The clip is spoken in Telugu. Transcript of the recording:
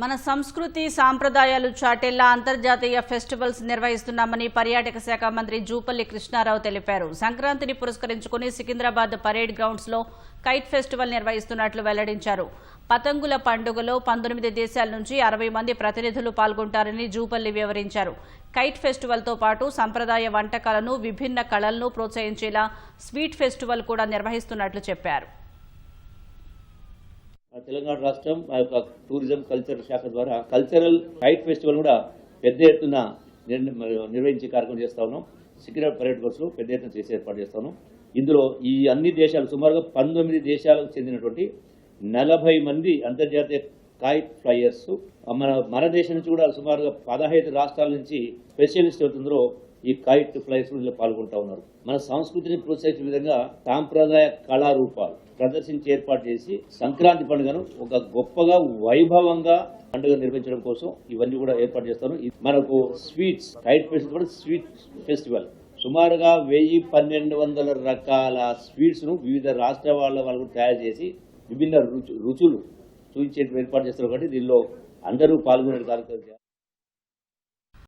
మన సంస్కృతి సాంప్రదాయాలు చాటేలా అంతర్జాతీయ ఫెస్టివల్స్ నిర్వహిస్తున్నామని పర్యాటక శాఖ మంత్రి జూపల్లి కృష్ణారావు తెలిపారు. సంక్రాంతిని పురస్కరించుకుని సికింద్రాబాద్ పరేడ్ గ్రౌండ్స్లో కైట్ ఫెస్టివల్ నిర్వహిస్తున్నట్లు వెల్లడించారు. పతంగుల పండుగలో పంతొమ్మిది దేశాల నుంచి అరవై మంది ప్రతినిధులు పాల్గొంటారని జూపల్లి వివరించారు. కైట్ ఫెస్టివల్తో పాటు సంప్రదాయ వంటకాలను విభిన్న కళలను ప్రోత్సహించేలా స్వీట్ ఫెస్టివల్ కూడా నిర్వహిస్తున్నట్లు చెప్పారు. తెలంగాణ రాష్ట్రం ఆ యొక్క టూరిజం కల్చర్ శాఖ ద్వారా కల్చరల్ కైట్ ఫెస్టివల్ కూడా పెద్ద ఎత్తున నిర్వహించే కార్యక్రమం చేస్తా ఉన్నాం. సికింద్రాబాద్ పర్యటన పెద్ద ఎత్తున చేసే ఏర్పాటు చేస్తా ఉన్నాం. ఇందులో ఈ అన్ని దేశాలు సుమారుగా పంతొమ్మిది దేశాలకు చెందినటువంటి నలభై మంది అంతర్జాతీయ కైట్ ఫ్లైయర్స్ మన మన దేశం నుంచి కూడా సుమారుగా పదహైదు రాష్ట్రాల నుంచి స్పెషలిస్ట్ అవుతుందో ఈ కైట్ ఫ్లైస్ పాల్గొంటా ఉన్నారు. మన సంస్కృతిని ప్రోత్సహించే విధంగా సాంప్రదాయ కళారూపాలు ప్రదర్శించి ఏర్పాటు చేసి సంక్రాంతి పండుగను ఒక గొప్పగా వైభవంగా పండుగ నిర్వహించడం కోసం ఇవన్నీ కూడా ఏర్పాటు చేస్తాను మనకు స్వీట్స్ కైట్ ఫెస్టివల్ కూడా స్వీట్ ఫెస్టివల్. సుమారుగా వెయ్యి పన్నెండు వందల రకాల స్వీట్స్ను వివిధ రాష్ట్ర వాళ్ళ వాళ్ళు తయారు చేసి విభిన్న రుచు రుచులు చూపించే ఏర్పాటు చేస్తారు. కాబట్టి దీనిలో అందరూ పాల్గొనే కార్యక్రమం